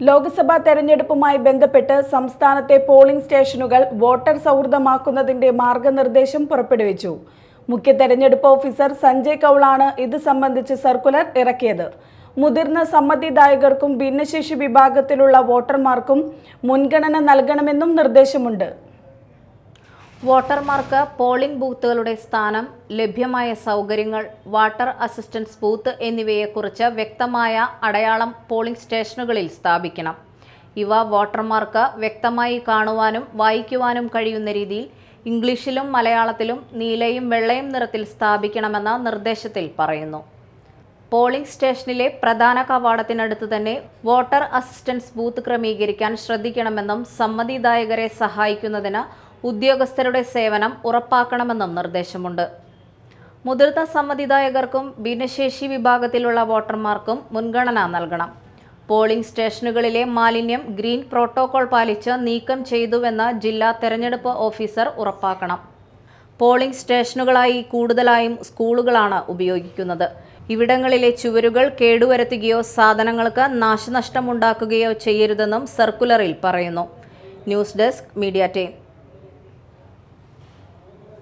ലോക്സഭാ തെരഞ്ഞെടുപ്പുമായി ബന്ധപ്പെട്ട് സംസ്ഥാനത്തെ പോളിംഗ് സ്റ്റേഷനുകൾ വോട്ടർ സൗഹൃദമാക്കുന്നതിന്റെ മാർഗനിർദ്ദേശം പുറപ്പെടുവിച്ചു. മുഖ്യ തെരഞ്ഞെടുപ്പ് ഓഫീസർ സഞ്ജയ് കൗളാണ് ഇത് സംബന്ധിച്ച് സർക്കുലർ ഇറക്കിയത്. മുതിർന്ന സമ്മതിദായകർക്കും ഭിന്നശേഷി വിഭാഗത്തിലുള്ള വോട്ടർമാർക്കും മുൻഗണന നൽകണമെന്നും നിർദ്ദേശമുണ്ട്. വോട്ടർമാർക്ക് പോളിംഗ് ബൂത്തുകളുടെ സ്ഥാനം ലഭ്യമായ സൗകര്യങ്ങൾ വാട്ടർ അസിസ്റ്റൻസ് ബൂത്ത് എന്നിവയെക്കുറിച്ച് വ്യക്തമായ അടയാളം പോളിംഗ് സ്റ്റേഷനുകളിൽ സ്ഥാപിക്കണം. ഇവ വോട്ടർമാർക്ക് വ്യക്തമായി കാണുവാനും വായിക്കുവാനും കഴിയുന്ന രീതിയിൽ ഇംഗ്ലീഷിലും മലയാളത്തിലും നീലയും വെള്ളയും നിറത്തിൽ സ്ഥാപിക്കണമെന്ന നിർദ്ദേശത്തിൽ പറയുന്നു. പോളിംഗ് സ്റ്റേഷനിലെ പ്രധാന കവാടത്തിനടുത്ത് തന്നെ വോട്ടർ അസിസ്റ്റൻസ് ബൂത്ത് ക്രമീകരിക്കാൻ ശ്രദ്ധിക്കണമെന്നും സമ്മതിദായകരെ സഹായിക്കുന്നതിന് ഉദ്യോഗസ്ഥരുടെ സേവനം ഉറപ്പാക്കണമെന്നും നിർദ്ദേശമുണ്ട്. മുതിർന്ന സമ്മതിദായകർക്കും ഭിന്നശേഷി വിഭാഗത്തിലുള്ള വോട്ടർമാർക്കും മുൻഗണന നൽകണം. പോളിംഗ് സ്റ്റേഷനുകളിലെ മാലിന്യം ഗ്രീൻ പ്രോട്ടോകോൾ പാലിച്ച് നീക്കം ചെയ്തുവെന്ന് ജില്ലാ തെരഞ്ഞെടുപ്പ് ഓഫീസർ ഉറപ്പാക്കണം. പോളിംഗ് സ്റ്റേഷനുകളായി കൂടുതലായും സ്കൂളുകളാണ് ഉപയോഗിക്കുന്നത്. ഇവിടങ്ങളിലെ ചുവരുകൾ കേടുവരുത്തുകയോ സാധനങ്ങൾക്ക് നാശനഷ്ടമുണ്ടാക്കുകയോ ചെയ്യരുതെന്നും സർക്കുലറിൽ പറയുന്നു. News desk media team.